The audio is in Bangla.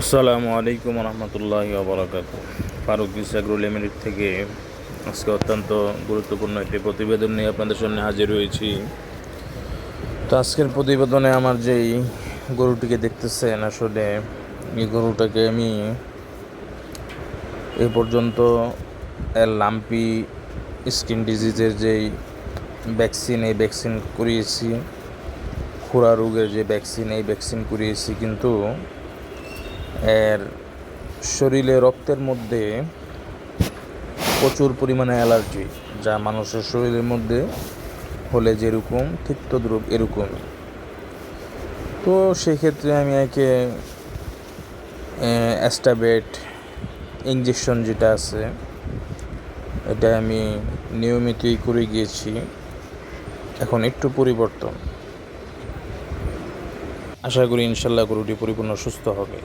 আসসালামু আলাইকুম রহমতুল্লাহ বরাকাত ফারুক ইসাগরুল লিমিটেড থেকে আজকে অত্যন্ত গুরুত্বপূর্ণ একটি প্রতিবেদন নিয়ে আপনাদের সামনে হাজির হয়েছি। তো আজকের প্রতিবেদনে আমার যেই গরুটিকে দেখতেছেন, আসলে এই গরুটাকে আমি এ পর্যন্ত লাম্পি স্কিন ডিজিজের যেই ভ্যাকসিন, এই ভ্যাকসিন করিয়েছি, খুরা রোগের যে ভ্যাকসিন, এই ভ্যাকসিন করিয়েছি, কিন্তু এর শরীরে রক্তের মধ্যে প্রচুর পরিমাণে অ্যালার্জি, যা মানুষের শরীরের মধ্যে হলে যেরকম, ঠিক তদ্রুপ এরকমই তো সেক্ষেত্রে আমি একে অ্যাস্টাবেট ইঞ্জেকশন যেটা আছে, এটা আমি নিয়মিতই করে গিয়েছি। এখন একটু পরিবর্তন। আশা করি ইনশাল্লাহ গরুটি পরিপূর্ণ সুস্থ হবে।